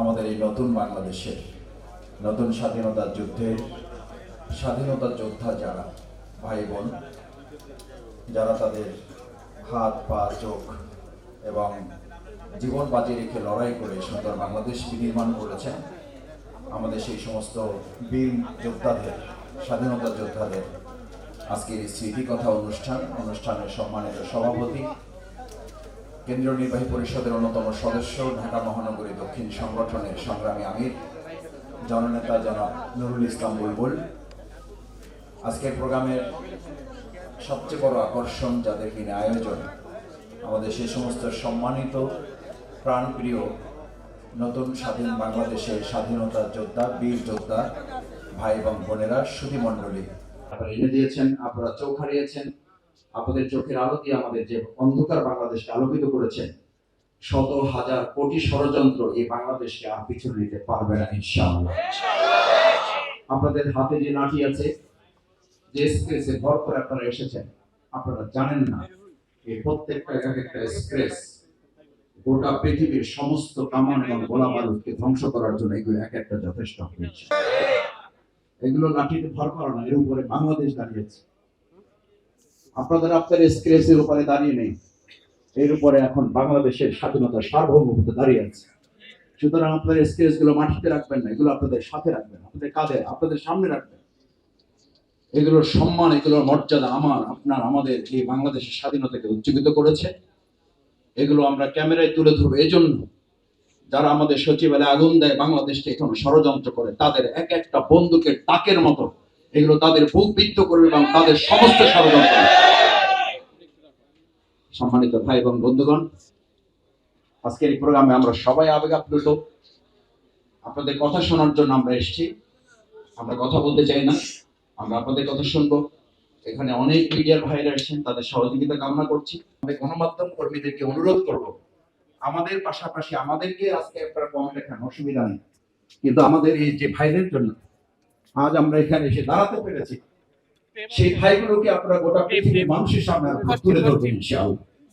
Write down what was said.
আমাদের এই নতুন বাংলাদেশের নতুন স্বাধীনতার যুদ্ধের স্বাধীনতা যোদ্ধা যারা, ভাই বোন, যারা তাদের হাত, পা, চোখ এবং জীবন বাজি রেখে লড়াই করে সুন্দর বাংলাদেশ বিনির্মাণ করেছেন, আমাদের সেই সমস্ত বীর যোদ্ধাদের, স্বাধীনতা যোদ্ধাদের আজকের এই স্মৃতি কথা অনুষ্ঠান, অনুষ্ঠানের সম্মানিত সভাপতি কেন্দ্রীয় নির্বাহী পরিষদের অন্যতম সদস্য ঢাকা মহানগরী দক্ষিণ সংগঠনের সংগ্রামী আমির, জননেতা জনাব নুরুল ইসলাম বুলবুল। আজকের প্রোগ্রামের সবচেয়ে বড় আকর্ষণ যাদের কিনে আয়োজন, আমাদের সেই সমস্ত সম্মানিত প্রাণপ্রিয় নতুন স্বাধীন বাংলাদেশের স্বাধীনতা যোদ্ধা, বীর যোদ্ধা ভাই এবং বোনেরা, সুধী মণ্ডলী। আপনারা এনে দিয়েছেন, আপনারা চোখ হারিয়েছেন। আপনাদের চোখের আলো দিয়ে আমাদের যে অন্ধকার বাংলাদেশকে আলোকিত করেছেন শত হাজার কোটি ষড়যন্ত্র এই বাংলাদেশকে আর পিছনে নিতে পারবে না, ইনশাআল্লাহ। আপনাদের হাতে যে লাঠি আছে, যে ভর করে আপনারা এসেছেন, আপনারা জানেন না, এই প্রত্যেকটা এক একটা গোটা পৃথিবীর সমস্ত কামান এবং গোলা বারুদকে ধ্বংস করার জন্য এগুলো এক একটা যথেষ্ট হয়েছে। এগুলো লাঠিতে ভর করা না, এর উপরে বাংলাদেশ দাঁড়িয়েছে। আপনাদের আপনার স্ক্রেসের উপরে দাঁড়িয়ে নেই। এর উপরে এখন বাংলাদেশের স্বাধীনতা সার্বভৌমত্ব দাঁড়িয়ে আছে। সুতরাং আপনাদের স্ক্রেসগুলো মাটিতে রাখবেন না, এগুলো আপনাদের সাথে রাখবেন, আপনাদের কাঁধে, আপনাদের সামনে রাখবেন। এগুলোর সম্মান, এগুলোর মর্যাদা আমার, আপনার, আমাদের এই বাংলাদেশের স্বাধীনতাকে উজ্জীবিত করেছে। এগুলো আমরা ক্যামেরায় তুলে ধরবো। এই জন্য যারা আমাদের সচিবালয়ে আগুন দেয়, বাংলাদেশকে এখন ষড়যন্ত্র করে, তাদের এক একটা বন্দুকের টাকের মতো এগুলো তাদের বুক বিদ্ধ করবে এবং তাদের সমস্ত ষড়যন্ত্র সম্মানিত ভাই এবং বন্ধুগণ, আজকের এই প্রোগ্রামে আমরা সবাই আবেগ আপ্লুত আপনাদের কথা শোনার জন্য আমরা এসেছি। আমরা কথা বলতে চাই না, আমরা আপনাদের কথা শুনব। এখানে অনেক মিডিয়ার ভাইরা এসেছেন, তাদের সহযোগিতা কামনা করছি। আমি গণমাধ্যম কর্মীদেরকে অনুরোধ করব, আমাদের পাশাপাশি আমাদেরকে আজকে আপনারা কম লেখান অসুবিধা নেই। কিন্তু আমাদের এই যে ভাইদের জন্য, আজ আমরা এখানে এসে দাঁড়াতে পেরেছি। সেই ভাইগুলোকে আপনারা গোটা পৃথিবীর মানুষের সামনে তুলে ধরবেন ইনশাআল্লাহ।